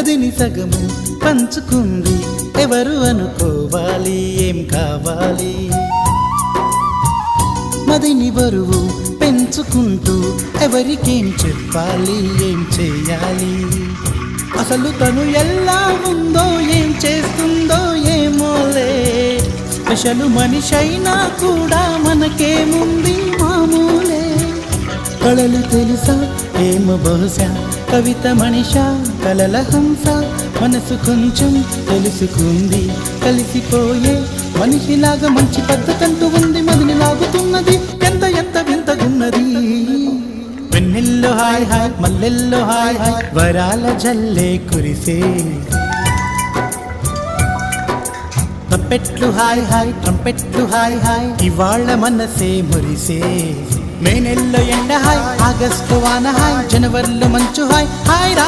గదిని సగము పంచుకుంది. ఎవరు అనుకోవాలి? ఏం కావాలి? మదిని బరువు పెంచుకుంటూ ఎవరికేం చెప్పాలి? ఏం చేయాలి? అసలు తను ఎలా ఉందో ఏం చేస్తుందో ఏమోలే. స్పెషల్ మనిషైనా కూడా మనకేముంది? కళలు తెలుసా? ఏమ బహుశా? కవిత మనిష కలల హంస. మనసు కొంచెం తెలుసుకుంది. కలిసిపోయే మనిషిలాగా మంచి పద్ధతంటూ ఉంది. మదిని లాగుతున్నది. ఎంత ఎంత వింతగున్నది. వెన్నెల్లో హాయ్ హాయ్ మల్లెల్లో హాయ్ హాయ్ వరాల జల్లే కురిసే. ట్రంపెట్లు హాయ్ హాయ్ ట్రంపెట్లు హాయ్ హాయ్ ఇవాళ్ళ మనసే మురిసే. మే నెలలో ఎండ హాయ్ ఆగస్టు వాన హాయ్ జనవరిలో మంచు హాయ్ హాయ్ రా